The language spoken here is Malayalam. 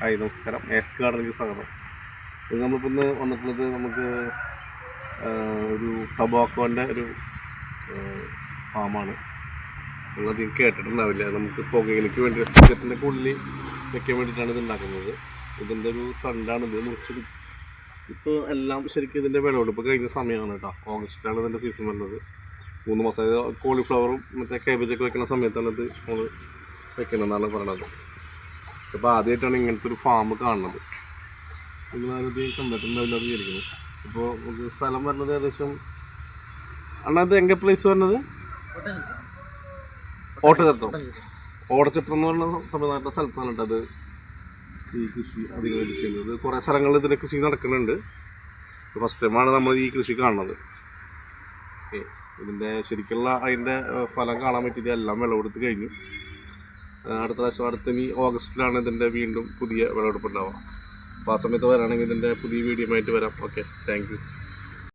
ഹായ് നമസ്കാരം. എസ് ഗാർഡനിലേക്ക് സ്വാഗതം. ഇത് നമ്മളിപ്പോൾ ഇന്ന് വന്നിട്ടുള്ളത് നമുക്ക് ഒരു ടബാക്കോന്റെ ഒരു ഫാമാണ്. നമ്മളധികം കേട്ടിട്ടുണ്ടാവില്ല. നമുക്ക് പുകയിലേക്ക് വേണ്ടി സിഗരറ്റിന്റെ ഉള്ളിൽ വെക്കാൻ വേണ്ടിയിട്ടാണ് ഇത് ഉണ്ടാക്കുന്നത്. ഇതിന്റെ ഒരു തണ്ടാണ് ഇത് മുറിച്ച് ഇപ്പോൾ എല്ലാം ശരിക്കും ഇതിന്റെ വിളവെടുപ്പ് കഴിഞ്ഞ സമയമാണ് കേട്ടോ. ഓഗസ്റ്റിലാണ് ഇതിന്റെ സീസൺ വരുന്നത് മൂന്ന് മാസം കോളിഫ്ലവറും മറ്റേ കേബേജൊക്കെ വെക്കുന്ന സമയത്താണ് ഇത് നമ്മൾ വെക്കണമെന്നാണ് പറയണത് ഇപ്പോൾ ആദ്യമായിട്ടാണ് ഇങ്ങനത്തെ ഒരു ഫാം കാണുന്നത്. നിങ്ങളത് കണ്ടിട്ടുണ്ടാവില്ല അത് വിചാരിക്കുന്നു. ഇപ്പോൾ നമുക്ക് സ്ഥലം വരുന്നത് ഏകദേശം അണ്ണാ ഇത് എங்கே പ്ലേസ് വരുന്നത്? ഓട്ടച്ചത്രം ഓടച്ചത്രം എന്ന് പറഞ്ഞ തമിഴ്നാട്ടിലെ സ്ഥലത്താണ് കേട്ടോ അത് ഈ കൃഷി അധികം ചെയ്യുന്നത് കുറേ സ്ഥലങ്ങളിൽ ഇതിന്റെ കൃഷി നടക്കുന്നുണ്ട്. ഫസ്റ്റ് ടൈമാണ് നമ്മൾ ഈ കൃഷി കാണുന്നത്. ഇതിന്റെ ശരിക്കുള്ള അതിന്റെ ഫലം കാണാൻ പറ്റിയത് എല്ലാം വിളവെടുത്ത് കഴിഞ്ഞു. അടുത്ത പ്രാവശ്യം അടുത്ത ഇനി ഓഗസ്റ്റിലാണ് ഇതിന്റെ വീണ്ടും പുതിയ വിളവെടുപ്പ് ഉണ്ടാവുക. അപ്പോൾ ആ സമയത്ത് വരാണെങ്കിൽ ഇതിന്റെ പുതിയ വീഡിയോ ആയിട്ട് വരാം. Okay thank